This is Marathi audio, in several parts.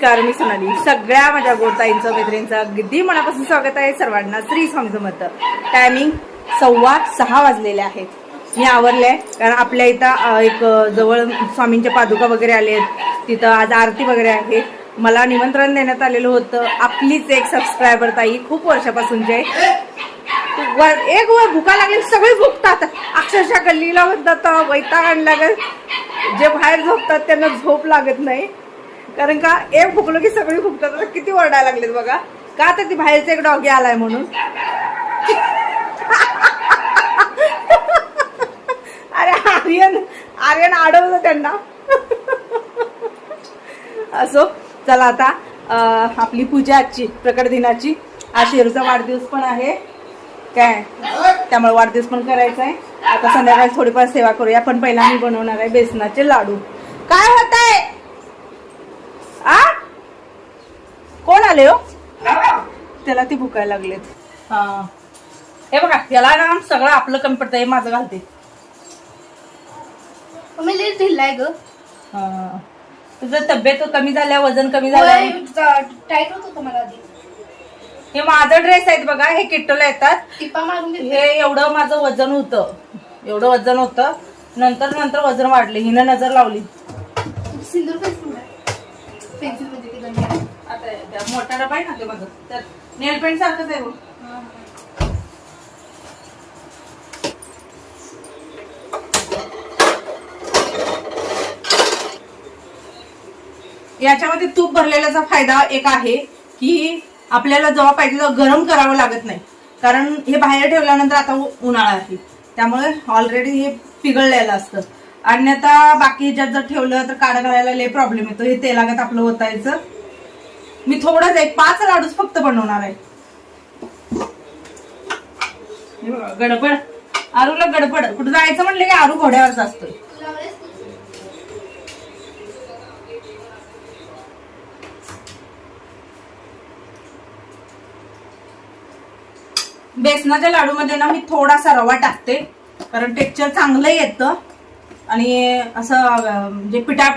नमस्कार मी सोनाली. सगळ्या माझ्या गोडताईंचं मैत्रिणींचं अगदी मनापासून स्वागत आहे सर्वांना श्री स्वामी समर्थ. टायमिंग सव्वा सहा वाजलेले आहेत. मी आवरले कारण आपल्या इथं एक जवळ स्वामींच्या पादुका वगैरे आले आहेत. तिथं आज आरती वगैरे आहे. मला निमंत्रण देण्यात आलेलं होतं. आपलीच एक सबस्क्रायबर ताई खूप वर्षापासूनचे वर एक वर भुका लागली सगळे भुकतात अक्षरशः गल्लीला म्हणतात वैताग आणला ग. जे बाहेर झोपतात त्यांना झोप लागत नाही. कारण का एक भुकलो की सगळी फुकतात आता किती ओरडायला लागलेत बघा. का तर ती बाहेरचा एक डॉगी आलाय म्हणून. अरे आर्यन आर्यन आडवलं त्यांना. असो चला आता आपली पूजा आजची प्रकट दिनाची. आज शेरूचा वाढदिवस पण आहे. काय? त्यामुळे वाढदिवस पण करायचा आहे आता संध्याकाळी थोडीफार सेवा करूया. पण पहिला मी बनवणार आहे बेसनाचे लाडू. काय होत आहे आ कोण आले हो? त्याला ती भुकायला लागलेत. हा. हे बघा याला ना सगळं आपलं कमी पडतं हे माझं घालते. मी लई ढिल्लाय ग. हा. तुझं तब्येत कमी झाल्या वजन कमी झालं. टाईट होत होतं मला आधी. हे माझं ड्रेस आहेत बघा हे किट्टोला येतात. टिपा मारून घेतली हे एवढं माझं वजन होतं. एवढं वजन होतं. नंतर नंतर वजन वाढले. हिनं नजर लावली. सिंदूर पेन्सिल पेन्सिल म्हणजे ते गंजा आता मोठा डबा आहे ना ते माझं तर नेल पेंट सारखंच आहे याच्यामध्ये तूप भरलेल्याचा फायदा एक आहे की आपल्याला जेव्हा पाहिजे तेव्हा गरम करावं लागत नाही. कारण हे बाहेर ठेवल्यानंतर आता उन्हाळा आहे. त्यामुळे ऑलरेडी हे पिघळलेलं असतं. आणि आता बाकी ह्याच्यात जर ठेवलं तर काढा घालायला लय प्रॉब्लेम येतो. हे तेलागत आपलं होतायचं मी थोडंच एक पाच लाडूच फक्त बनवणार आहे. गडबड. आरूला गडबड. कुठं जायचं म्हणलं की आरू घोड्यावरच असतोय. बेसनाच्या लाडूमध्ये ना मी थोडासा रवा टाकते कारण टेक्स्चर चांगलं येतं आणि असं जे म्हणजे पिटा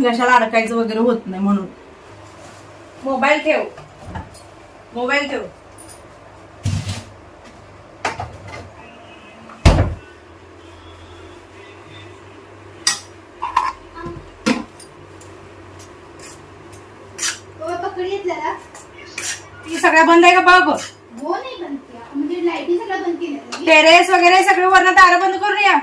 घशाला अडकायचं वगैरे होत नाही म्हणून. मोबाईल ठेव. मोबाईल ठेव. ती सगळ्या बंद आहे का बघ हो नाही बंद केला. म्हणजे लाईटी सगळं बंद केलं टेरेस वगैरे सगळे वरनं दारं बंद करून या.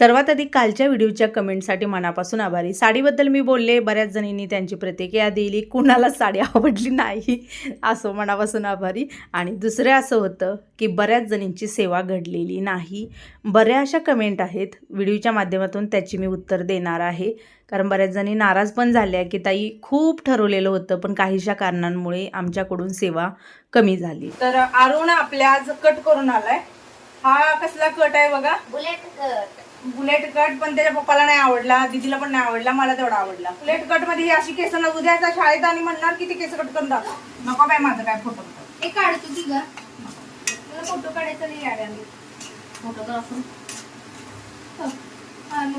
सर्वात आधी कालच्या व्हिडिओच्या कमेंटसाठी मनापासून आभारी. साडीबद्दल मी बोलले बऱ्याच जणींनी त्यांची प्रतिक्रिया दिली कुणाला साडी आवडली नाही असं मनापासून आभारी. आणि दुसरं असं होतं की बऱ्याच जणींची सेवा घडलेली नाही. बऱ्या अशा कमेंट आहेत व्हिडिओच्या माध्यमातून त्याची मी उत्तर देणार आहे. कारण बऱ्याच जणी नाराज पण झाल्या की ताई खूप ठरवलेलं होतं पण काहीशा कारणांमुळे आमच्याकडून सेवा कमी झाली. तर अरुण आपल्या आज कट करून आलाय. हा कसला कट आहे बघा. बुलेट बुलेट कट पण त्याच्या पप्पाला नाही आवडला दीदीला पण नाही आवडला मला तेवढा आवडला. बुलेट कटमध्ये ही अशी केस नगू द्यायचा शाळेत आणि म्हणणार की ती केस कट करून दाखव. नको बाय माझं काय फोटो हे काढतो की ग फोटो काढायचा नाही याड्याने फोटोग्राफर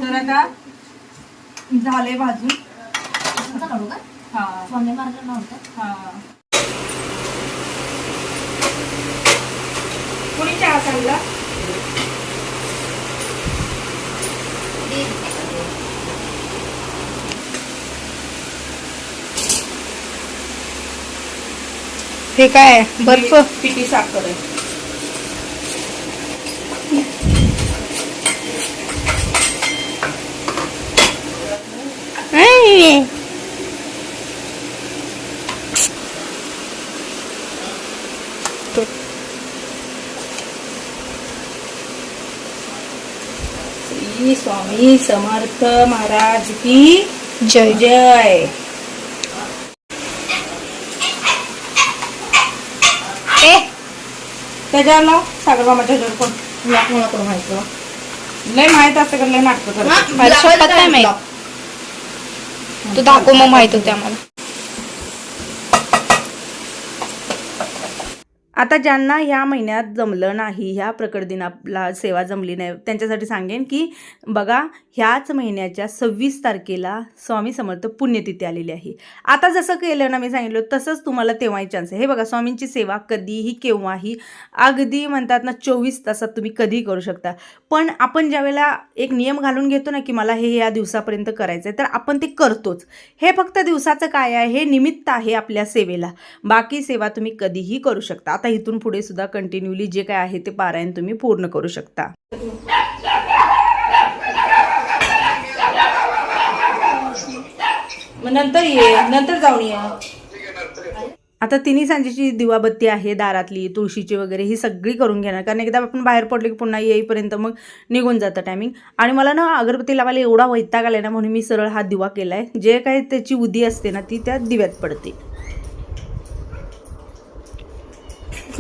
तर आता झाले भाजून काढू का? हा. स्वामी महाराज नव्हतं? हा. कोणी चहा सांगला हे काय? बर्फ? पिठी साखर आहे श्री स्वामी समर्थ महाराज की जय. जय. त्याच्यावर लाव सागर मामाच्या ह्याच्यावर पण ब्लॉक मला करून माहिती लय माहीत असतं का लय नाटकं करत मला शपथ नाही माहीत तू दाखव मग माहीत होते आम्हाला आता ज्यांना ह्या महिन्यात जमलं नाही ह्या प्रकट दिनाला सेवा जमली नाही त्यांच्यासाठी सांगेन की बघा ह्याच महिन्याच्या सव्वीस तारखेला स्वामी समर्थ पुण्यतिथी आलेली आहे. आता जसं केलं ना मी सांगितलं तसंच तुम्हाला तेव्हाही चान्स आहे. हे बघा स्वामींची सेवा कधीही केव्हाही अगदी म्हणतात ना चोवीस तासात तुम्ही कधीही करू शकता. पण आपण ज्यावेळेला एक नियम घालून घेतो ना की मला हे या दिवसापर्यंत करायचं आहे तर आपण ते करतोच. हे फक्त दिवसाचं काय आहे? हे निमित्त आहे आपल्या सेवेला. बाकी सेवा तुम्ही कधीही करू शकता. आता इथून पुढे सुद्धा कंटिन्युअली जे काय आहे ते पारायण तुम्ही पूर्ण करू शकता. मग नंतर ये नंतर जाऊन ये. आता तिन्ही सांजेची दिवाबत्ती आहे दारातली तुळशीची वगैरे ही सगळी करून घेणार. कारण एकदा आपण बाहेर पडलो की पुन्हा येईपर्यंत मग निघून जातं टायमिंग आणि मला ना अगरबत्ती लावायला एवढा वैताग आलाय ना म्हणून मी सरळ हा दिवा केलाय. जे काही त्याची उदी असते ना ती त्या दिव्यात पडते.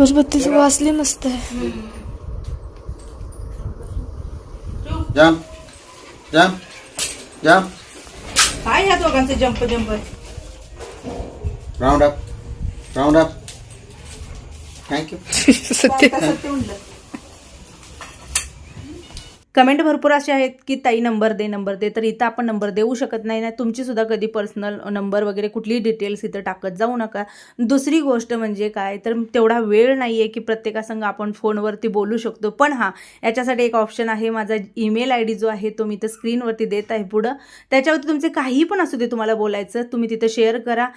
अगरबत्तीची वासली मस्त आहे Jump. Jump. Jump. काय ह्या दोघांचे jump jump Round up. Round up. Thank you. Comment भरपूर असे आहेत की ताई नंबर दे नंबर दे. तर इथं आपण नंबर देऊ शकत नाही ना. तुमचीसुद्धा कधी पर्सनल नंबर वगैरे कुठलीही डिटेल्स इथं टाकत जाऊ नका. दुसरी गोष्ट म्हणजे काय? तर तेवढा वेळ नाही आहे की प्रत्येकासंग आपण फोनवरती बोलू शकतो. पण हां याच्यासाठी एक ऑप्शन आहे. माझा ईमेल आय डी जो आहे तो मी इथं स्क्रीनवरती देत आहे पुढं. त्याच्यावरती तुमचे काही पण असू दे तुम्हाला बोलायचं तुम्ही तिथं शेअर करा.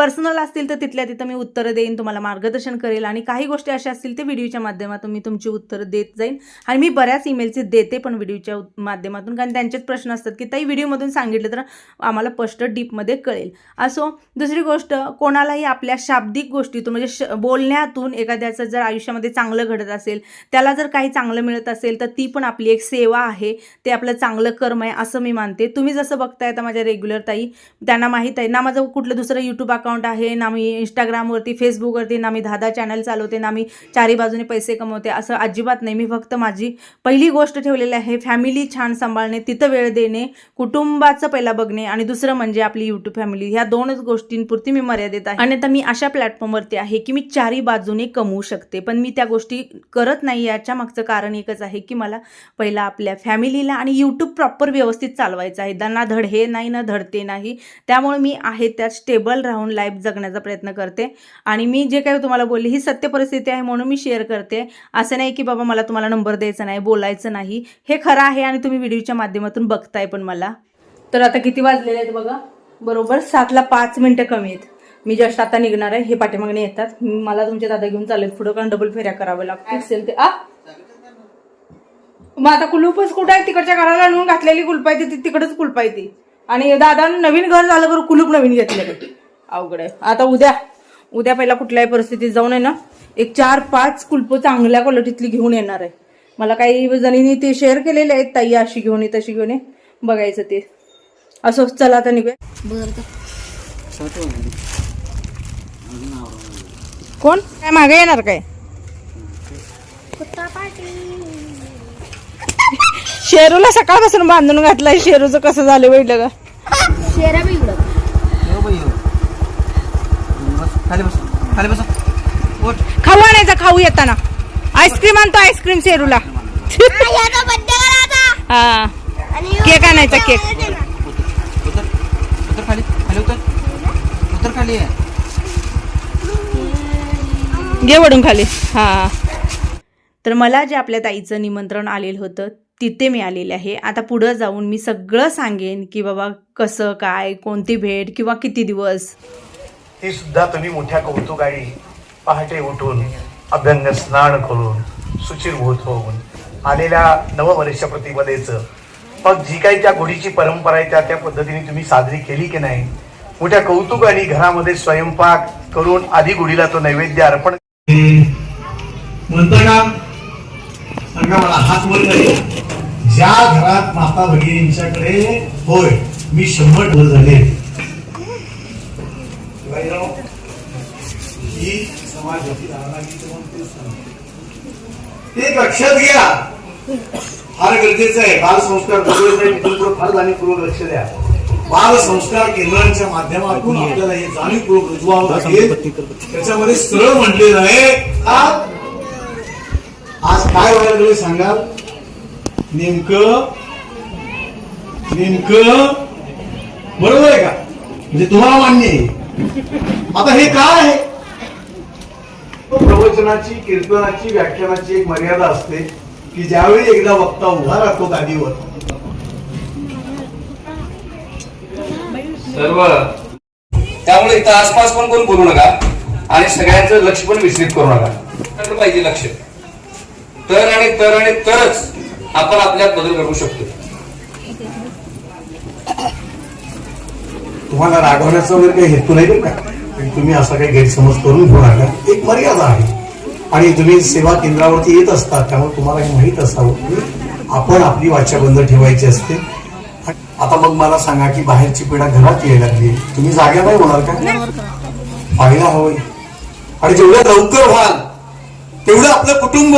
पर्सनल असतील तर तिथल्या तिथं मी उत्तरं देईन तुम्हाला मार्गदर्शन करेल आणि काही गोष्टी अशा असतील ते व्हिडिओच्या माध्यमातून मी तुमची उत्तरं देत जाईन. आणि मी बऱ्याच ईमेलचे देते पण व्हिडिओच्या माध्यमातून कारण त्यांचेच प्रश्न असतात की ताई व्हिडिओमधून सांगितलं तर आम्हाला स्पष्ट डीपमध्ये कळेल. असो दुसरी गोष्ट कोणालाही आपल्या शाब्दिक गोष्टीतून म्हणजे श बोलण्यातून एखाद्याचं जर आयुष्यामध्ये चांगलं घडत असेल त्याला जर काही चांगलं मिळत असेल तर ती पण आपली एक सेवा आहे. ते आपलं चांगलं कर्म आहे असं मी मानते. तुम्ही जसं बघताय आता माझ्या रेग्युलर ताई त्यांना माहीत आहे. ना माझं कुठलं दुसरं यूट्यूब अकाउंट आहे ना मी इंस्टाग्रामवरती फेसबुकवरती ना मी दादा चॅनल चालवते ना मी चारी बाजूने पैसे कमवते असं अजिबात नाही. मी फक्त माझी पहिली गोष्ट ठेवलेली आहे फॅमिली छान सांभाळणे तिथं वेळ देणे कुटुंबाचं पहिला बघणे आणि दुसरं म्हणजे आपली यूट्यूब फॅमिली ह्या दोनच गोष्टींपुरती मी मर्यादित आहे. आणि आता मी अशा प्लॅटफॉर्मवरती आहे की मी चारी बाजूने कमवू शकते. पण मी त्या गोष्टी करत नाही याच्या मागचं कारण एकच आहे की मला पहिला आपल्या फॅमिलीला आणि यूट्यूब प्रॉपर व्यवस्थित चालवायचं आहे. त्यांना धड हे नाही ना धडते नाही. त्यामुळे मी आहे त्यात स्टेबल राहून लाईफ जगण्याचा प्रयत्न करते. आणि मी जे काही तुम्हाला बोलले ही सत्य परिस्थिती आहे म्हणून मी शेअर करते. असं नाही की बाबा मला तुम्हाला नंबर द्यायचा नाही बोलायचं नाही. हे खरं आहे आणि तुम्ही व्हिडिओच्या माध्यमातून बघताय पण मला. तर आता किती वाजलेले आहेत बघा? बरोबर सातला पाच मिनिटं कमी आहेत. मी जस्ट आता निघणार आहे. हे पाठीमागणे येतात. मला तुमचे दादा घेऊन चालेल पुढं कारण डबल फेऱ्या कराव्या लागतील. असेल ते आ? मग आता कुलूपच कुठं आहे? तिकडच्या घराला आणून घातलेली कुलप आहे ती तिकडच कुलप आहे ती आणि दादा नवीन घर झालं बरं कुलूप नवीन घेतलं अवघड आहे. आता उद्या उद्या पहिला कुठल्याही परिस्थितीत जाऊन आहे ना एक चार पाच कुलप चांगल्या क्वालिटीतली घेऊन येणार आहे. मला काही जणींनी ते शेअर केलेले आहेत ताई अशी घेऊन ये तशी घेऊन ये. बघायचं ते. असं चला आता निघूया. कोण? काय मागे येणार काय? शेरूला सकाळपासून बांधून घातलाय. शेरूचं कसं झालं वेळलं का? शेरा बिघडत येऊ बाई, येऊ. बस, खाली बस. खाली बस. उठ. खाऊ आणायचा खाऊ येताना. आईस्क्रीम आणतो आईस्क्रीम शेरूला. हा. केक आणायचा केक. उतर. उतर. खाली. खाली उतर. उतर खाली. आहे घे वडून खाली. हा. तर मला जे आपल्या ताईचं निमंत्रण आलेलं होतं तिथे मी आलेले आहे. आता पुढं जाऊन मी सगळं सांगेन की बाबा कसं काय कोणती भेट किंवा किती दिवस. ती सुद्धा तुम्ही मोठ्या कौतुकाने पहाटे उठून अभ्यंग स्नान करून सुचिरभूत होऊन आलेल्या नववर्ष प्रतिपदेचं मग जी काही त्या गुढीची परंपरा आहे त्या त्या पद्धतीने तुम्ही साजरी केली की नाही मोठ्या कौतुकाने घरामध्ये स्वयंपाक करून आधी गुढीला तो नैवेद्य अर्पण म्हणताना सांगा मला हात वर ज्या घरात माता भगिनींच्याकडे होय मी शंभर झाले. शिवाजीराव, ही समाजाची धारणा मी तुम्हाला तेच सांगतो. ते एक लक्षात घ्या. फार गरजेचं आहे. बाल संस्कार गरजेचं फार जाणीवपूर्वक लक्ष द्या. बाल संस्कार केंद्रांच्या माध्यमातून आपल्याला हे जाणीवपूर्वक रुजवावं लागेल. त्याच्यामध्ये सरळ म्हटलेलं आहे आज काय व्हायला लागलं सांगाल? नेमकं नेमकं बरोबर आहे का? म्हणजे तुम्हाला मान्य आहे. आता हे काय आहे? प्रवचनाची कीर्तनाची व्याख्यानाची एक मर्यादा असते की ज्यावेळी एकदा वक्ता उभा राहतो गादीवर. सर्व. त्यामुळे इथं आसपास पण कोण बोलू नका आणि सगळ्यांचं लक्ष पण विचलित करू नका. पाहिजे लक्ष. तर आणि तर आणि तरच आपण आपल्यात बदल घडवू शकतो. तुम्हाला रागवण्याचा वगैरे काही हेतू नाही बरं का? पण तुम्ही असा काही गैरसमज करून घेऊ नका. एक मर्यादा आहे. आणि तुम्ही सेवा केंद्रावरती येत असता त्यामुळे तुम्हाला हे माहीत असावं. की आपण आपली वाचा बंद ठेवायची असते. आता मग मला सांगा की बाहेरची पिढा घरात यायला लागली तुम्ही जाग्या नाही होणार का? व्हायला हवंय. आणि जेवढं लवकर व्हाल तेवढं आपलं कुटुंब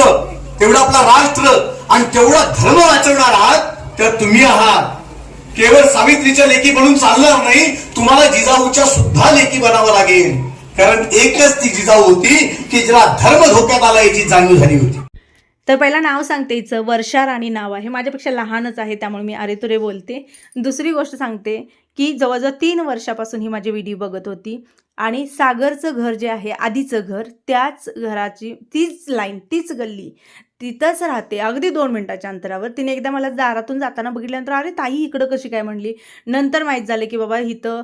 तेवढं आपला राष्ट्र आणि तेवढा धर्म वाचवणार आहात तर तुम्ही आहात. केवळ सावित्रीच्या लेखी बनून चालणार नाही तुम्हाला जिजाऊच्या सुद्धा लेखी बनावं लागेल. कारण एकच ती जिजाऊ होती की जिला धर्म धोक्यात आला याची जाणीव झाली होती. तर पहिला नाव सांगते हिचं वर्षा राणी नाव आहे. माझ्यापेक्षा लहानच आहे त्यामुळे मी अरे तुरे बोलते. दुसरी गोष्ट सांगते की जवळजवळ तीन वर्षापासून ही माझी व्हिडिओ बघत होती. आणि सागरचं घर जे आहे आधीचं घर त्याच घराची तीच लाईन तीच गल्ली तिथंच राहते. अगदी दोन मिनटाच्या अंतरावर. तिने एकदा मला दारातून जाताना बघितल्यानंतर अरे ताई इकडं कशी काय? म्हणली. नंतर माहीत झालं की बाबा इथं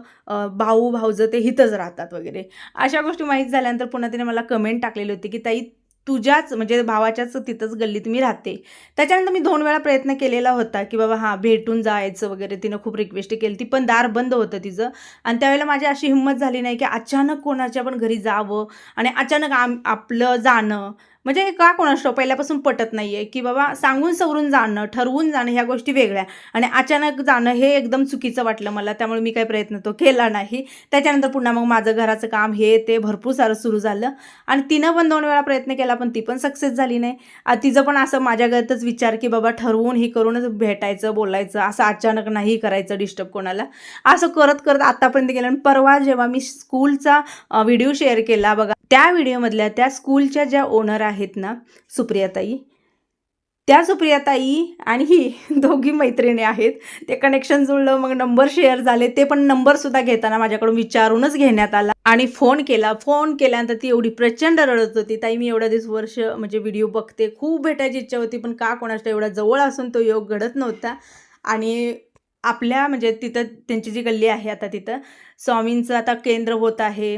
भाऊ भाऊजं ते इथंच राहतात वगैरे. अशा गोष्टी माहीत झाल्यानंतर पुन्हा तिने मला कमेंट टाकलेली होती की ताई तुझ्याच म्हणजे भावाच्याच तिथंच गल्लीत मी राहते. त्याच्यानंतर मी दोन वेळा प्रयत्न केलेला होता की बाबा हां भेटून जायचं वगैरे. तिनं खूप रिक्वेस्ट केली. ती पण दार बंद होतं तिचं. आणि त्यावेळेला माझी अशी हिंमत झाली नाही की अचानक कोणाच्या पण घरी जावं आणि अचानक आम आपलं जाणं म्हणजे का कोणाष्ट पहिल्यापासून पटत नाही आहे की बाबा सांगून सवरून जाणं ठरवून जाणं ह्या गोष्टी वेगळ्या. आणि अचानक जाणं हे एकदम चुकीचं वाटलं मला त्यामुळे मी काही प्रयत्न तो केला नाही. त्याच्यानंतर पुन्हा मग माझं घराचं काम हे ते भरपूर सारं सुरू झालं. आणि तिनं पण दोन वेळा प्रयत्न केला पण ती पण सक्सेस झाली नाही. तिचं पण असं माझ्या गतच विचार की बाबा ठरवून हे करूनच भेटायचं बोलायचं असं अचानक नाही करायचं डिस्टर्ब कोणाला. असं करत करत आतापर्यंत गेलं आणि परवा जेव्हा मी स्कूलचा व्हिडिओ शेअर केला बघा. त्या व्हिडिओमधल्या त्या स्कूलच्या ज्या ओनर आहेत ना सुप्रियाताई त्या सुप्रियाताई आणि ही दोघी मैत्रिणी आहेत. ते कनेक्शन जुळलं मग नंबर शेअर झाले. ते पण नंबरसुद्धा घेताना माझ्याकडून विचारूनच घेण्यात आला. आणि फोन केला. फोन केल्यानंतर ती एवढी प्रचंड रडत होती. ताई मी एवढ्या दिवस वर्ष म्हणजे व्हिडिओ बघते. खूप भेटायची इच्छा होती पण का कोणाच्या एवढा जवळ असून तो योग घडत नव्हता? आणि आपल्या म्हणजे तिथं त्यांची जी गल्ली आहे आता तिथं स्वामींचं आता केंद्र होत आहे.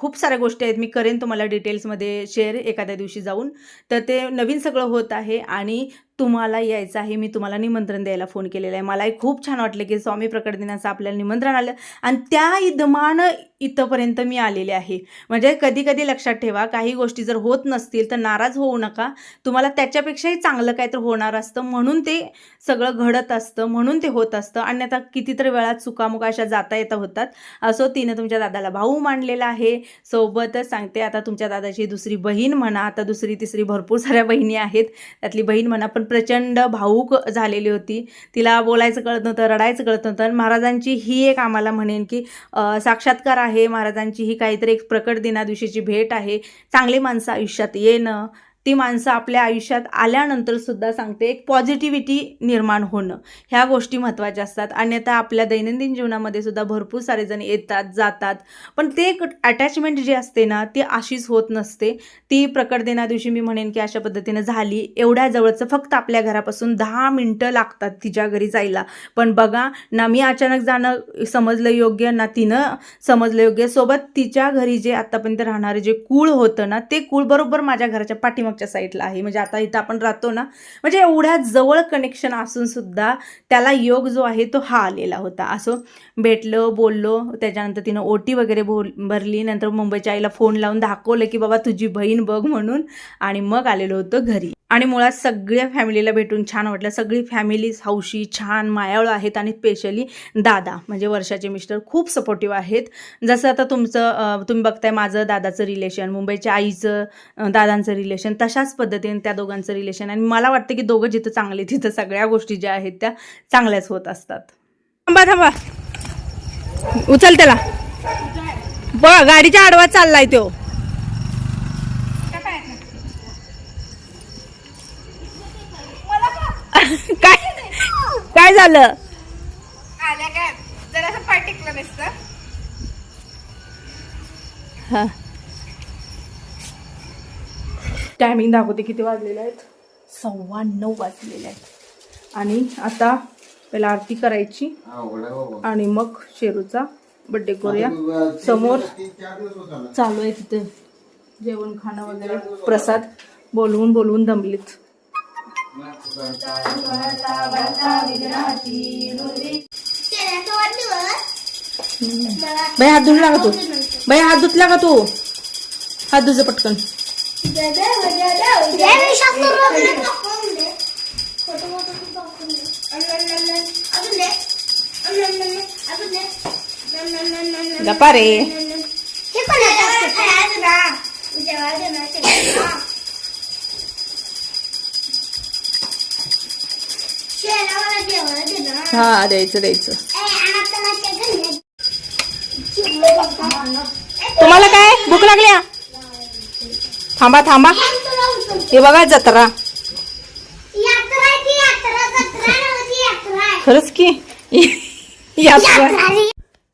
खूप साऱ्या गोष्टी आहेत. मी करेन तुम्हाला डिटेल्समध्ये शेअर एखाद्या दिवशी जाऊन. तर ते नवीन सगळं होत आहे आणि तुम्हाला यायचं आहे. मी तुम्हाला निमंत्रण द्यायला फोन केलेलं आहे. मलाही खूप छान वाटलं की स्वामी प्रकट दिनाचं आपल्याला निमंत्रण आलं आणि त्या इदमानं इथंपर्यंत मी आलेले आहे. म्हणजे कधी कधी लक्षात ठेवा काही गोष्टी जर होत नसतील तर नाराज होऊ नका. तुम्हाला त्याच्यापेक्षाही चांगलं काय तर होणार असतं. म्हणून ते सगळं घडत असतं. म्हणून ते होत असतं. आणि आता कितीतरी वेळा चुकामुका अशा जाता येता होतात. असो तिनं तुमच्या दादाला भाऊ मांडलेला आहे. सोबतच सांगते आता तुमच्या दादाची दुसरी बहीण म्हणा आता दुसरी तिसरी भरपूर साऱ्या बहिणी आहेत. त्यातली बहीण म्हणा पण प्रचंड भाऊक झालेली होती. तिला बोलायचं कळत नव्हतं रडायचं कळत नव्हतं महाराजांची ही एक आम्हाला म्हणेन की साक्षात्कार आहे. महाराजांची ही काहीतरी एक प्रकट दिनादिवशीची भेट आहे. चांगली माणसं आयुष्यात येणं ती माणसं आपल्या आयुष्यात आल्यानंतरसुद्धा सांगते एक पॉझिटिव्हिटी निर्माण होणं. ह्या गोष्टी महत्त्वाच्या असतात. अन्यथा आपल्या दैनंदिन जीवनामध्ये सुद्धा भरपूर सारे जण येतात जातात. पण ते एक अटॅचमेंट जी असते ना ती अशीच होत नसते. ती प्रकट देण्या दिवशी मी म्हणेन की अशा पद्धतीनं झाली. एवढ्या जवळचं फक्त आपल्या घरापासून दहा मिनटं लागतात तिच्या घरी जायला. पण बघा ना मी अचानक जाणं समजलं योग्य ना तिनं समजलं योग्य. सोबत तिच्या घरी जे आतापर्यंत राहणारे जे कूळ होतं ना ते कूळ बरोबर माझ्या घराच्या मागच्या साईडला आहे. म्हणजे आता इथं आपण राहतो ना म्हणजे एवढ्या जवळ कनेक्शन असून सुद्धा त्याला योग जो आहे तो हा आलेला होता. असो भेटलो बोललो त्याच्यानंतर तिनं ओटी वगैरे बोल भरली नंतर मुंबईच्या आईला फोन लावून दाखवलं की बाबा तुझी बहीण बघ म्हणून आणि मग आलेलो होतो घरी. आणि मुळात सगळ्या फॅमिलीला भेटून छान वाटलं. सगळी फॅमिली हौशी छान मायाळू आहेत आणि स्पेशली दादा म्हणजे वर्षाचे मिस्टर खूप सपोर्टिव्ह आहेत. जसं आता तुमचं तुम्ही बघताय माझं दादाचं रिलेशन मुंबईच्या आईचं दादांचं रिलेशन तशाच पद्धतीने त्या दोघांचं रिलेशन आणि मला वाटतं की दोघं जिथं चांगले तिथं सगळ्या गोष्टी ज्या आहेत त्या चांगल्याच होत असतात. थांबा थांबा. उचल त्याला. बघ गाडीच्या आडवा चाललाय तो. काय? काय झालं? आल्या काय? जरा पाय टिकलं नसतं. हा. टायमिंग दाखवते किती वाजलेले आहेत. सव्वा नऊ वाजलेले आहेत. आणि आता पहिला आरती करायची. आणि मग शेरूचा बड्डे करूया. समोर चालू आहे तिथे. जेवण खाणं वगैरे. प्रसाद. बोलवून बोलवून दमलीत. बाई हात धुतला का तू. बाई हात धुतला का तू. हात धुज पटकन. गप्पा रे. हा द्यायचं द्यायचं. तुम्हाला काय? भूक लागल्या थांबा थांबा. हे बघा जत्रा. खरंच की? यात्रा.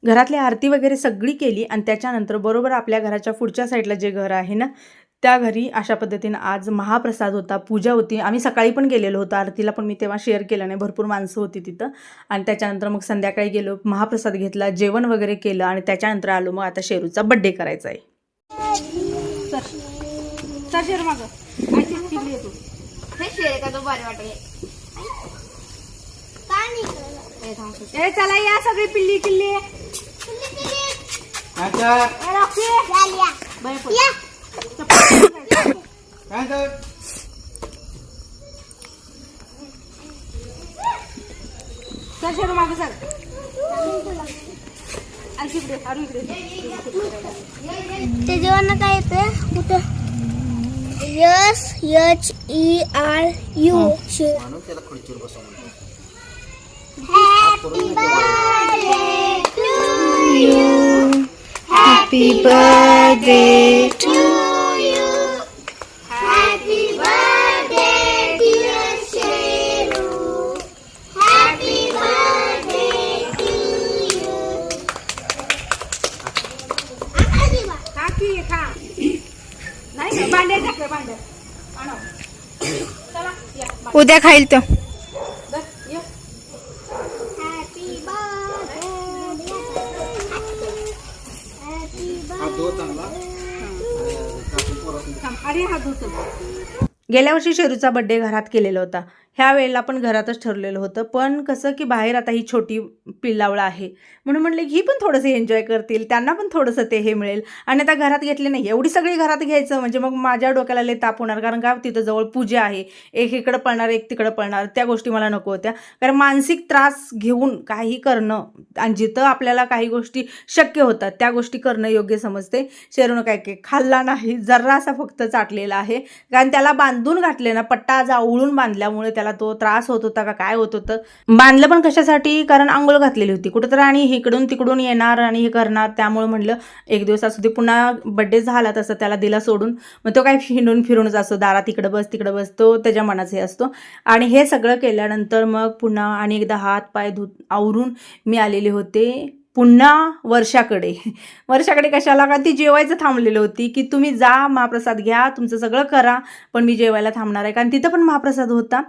घरातली आरती वगैरे सगळी केली आणि त्याच्यानंतर बरोबर आपल्या घराच्या पुढच्या साईडला जे घर आहे ना त्या घरी अशा पद्धतीनं आज महाप्रसाद होता पूजा होती. आम्ही सकाळी पण गेलेलो होतो आरतीला पण मी तेव्हा शेअर केलं नाही भरपूर माणसं होती तिथं. आणि त्याच्यानंतर मग संध्याकाळी गेलो महाप्रसाद घेतला जेवण वगैरे केलं आणि त्याच्यानंतर आलो मग आता शेरूचा बड्डे करायचा आहे. हे चला या सगळी पिल्ली किल्ली. ते शेरू काय येते कुठं? Yes H E R U त्याला खुर्चीवर हॅपी बर्थडे टू उद्या खाईल तो. गेल्या वर्षी शेरूचा बड्डे घरात केलेला होता. ह्या वेळेला पण घरातच ठरलेलं होतं. पण कसं की बाहेर आता ही छोटी पिल्लावळं आहे. म्हणून म्हणले ही पण थोडंसं एन्जॉय करतील. त्यांना पण थोडंसं ते हे मिळेल. आणि आता घरात घेतले नाही. एवढी सगळी घरात घ्यायचं म्हणजे मग माझ्या डोक्याला लय ताप होणार. कारण का? तिथं जवळ पूजा आहे. एक इकडं पळणार एक तिकडं पळणार. त्या गोष्टी मला नको होत्या. कारण मानसिक त्रास घेऊन काही करणं आणि जिथं आपल्याला काही गोष्टी शक्य होतात त्या गोष्टी करणं योग्य समजते. शेरून काय काय खाल्ला नाही. जरासा फक्त चाटलेला आहे. कारण त्याला बांधून घातले ना पट्टा जावळून बांधल्यामुळे त्याला तो त्रास होत होता का काय होत होतं? बांधलं पण कशासाठी? कारण आंघोळ घातलेली होती. कुठं आणि इकडून तिकडून येणार आणि हे करणार. त्यामुळे म्हणलं एक दिवस असू दे पुन्हा बड्डे झाला तसं त्याला दिला सोडून. मग तो काय हिंडून फिरूनच असतो दारात इकडं बस तिकडं बसतो त्याच्या त्याच्या मनाचे असतो. आणि हे सगळं केल्यानंतर मग पुन्हा आणि एकदा हात पाय धुत आवरून मी आलेले होते. पुन्हा वर्षाकडे. वर्षाकडे कशाला? का ती जेवायचं थांबलेलं होती की तुम्ही जा महाप्रसाद घ्या तुमचं सगळं करा पण मी जेवायला थांबणार आहे. कारण तिथं पण महाप्रसाद होता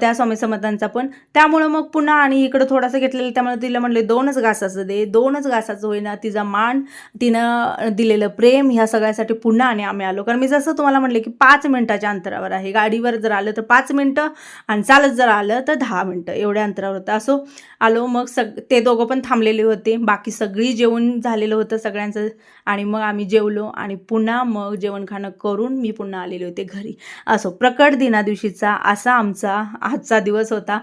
त्या स्वामी समर्थांचा पण. त्यामुळं मग पुन्हा आणि इकडं थोडंसं घेतलेलं त्यामुळे तिला म्हटले दोनच घासाचं दे दोनच घासाचं होईना तिचा मान तिनं दिलेलं प्रेम ह्या सगळ्यासाठी पुन्हा आणि आम्ही आलो. कारण मी जसं तुम्हाला म्हटलं की पाच मिनटाच्या अंतरावर आहे. गाडीवर जर आलं तर पाच मिनटं आणि चालत जर आलं तर दहा मिनटं एवढ्या अंतरावर होतं. असो आलो मग सग ते दोघं पण थांबलेले होते. बाकी सगळी जेवण झालेलं होतं सगळ्यांचं. आणि मग आम्ही जेवलो आणि पुन्हा मग जेवण खाणं करून मी पुन्हा आलेले होते घरी. असो प्रकट दिना दिवशीचा असा आमचा आजचा दिवस होता.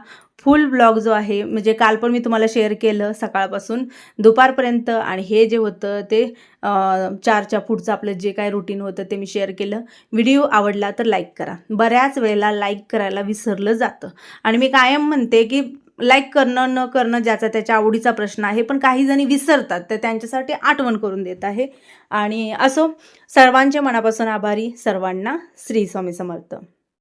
फुल ब्लॉग जो आहे म्हणजे काल पण मी तुम्हाला शेअर केलं सकाळपासून. दुपारपर्यंत आणि हे जे होतं ते चारच्या पुढचं आपलं जे काय रुटीन होतं ते मी शेअर केलं. व्हिडिओ आवडला तर लाईक करा. बऱ्याच वेळेला लाईक करायला विसरलं जातं. आणि मी कायम म्हणते की लाईक करणं न करणं ज्याचा त्याच्या आवडीचा प्रश्न आहे पण काही जणी विसरतात तर त्यांच्यासाठी आठवण करून देत आहे. आणि असो सर्वांचे मनापासून आभारी सर्वांना श्री स्वामी समर्थ.